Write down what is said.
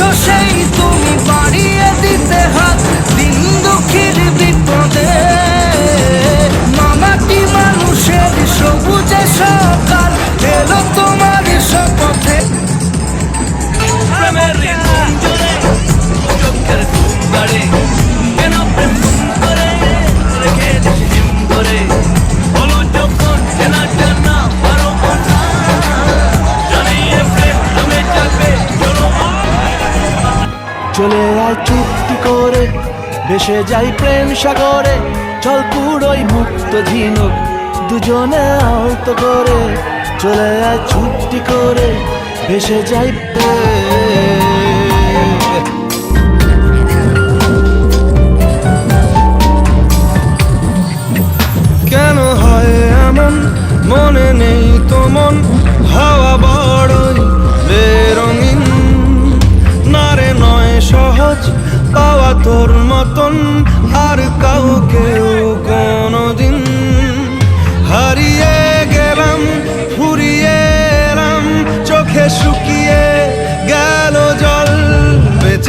Tô cheio চলে আয় চুক্তি করে বেসে যাই প্রেম সাগরে, চল পুরোই মুক্ত ঝিনুক দুজনে আহত করে। চলে আয় চুক্তি করে, ভেসে যাই কেন হয় এমন? মনে নেই তো মন। তোর মতন আর কাউকে কোনদিন হারিয়ে গেলাম ফুরিয়ে এলাম চোখে শুকিয়ে গেল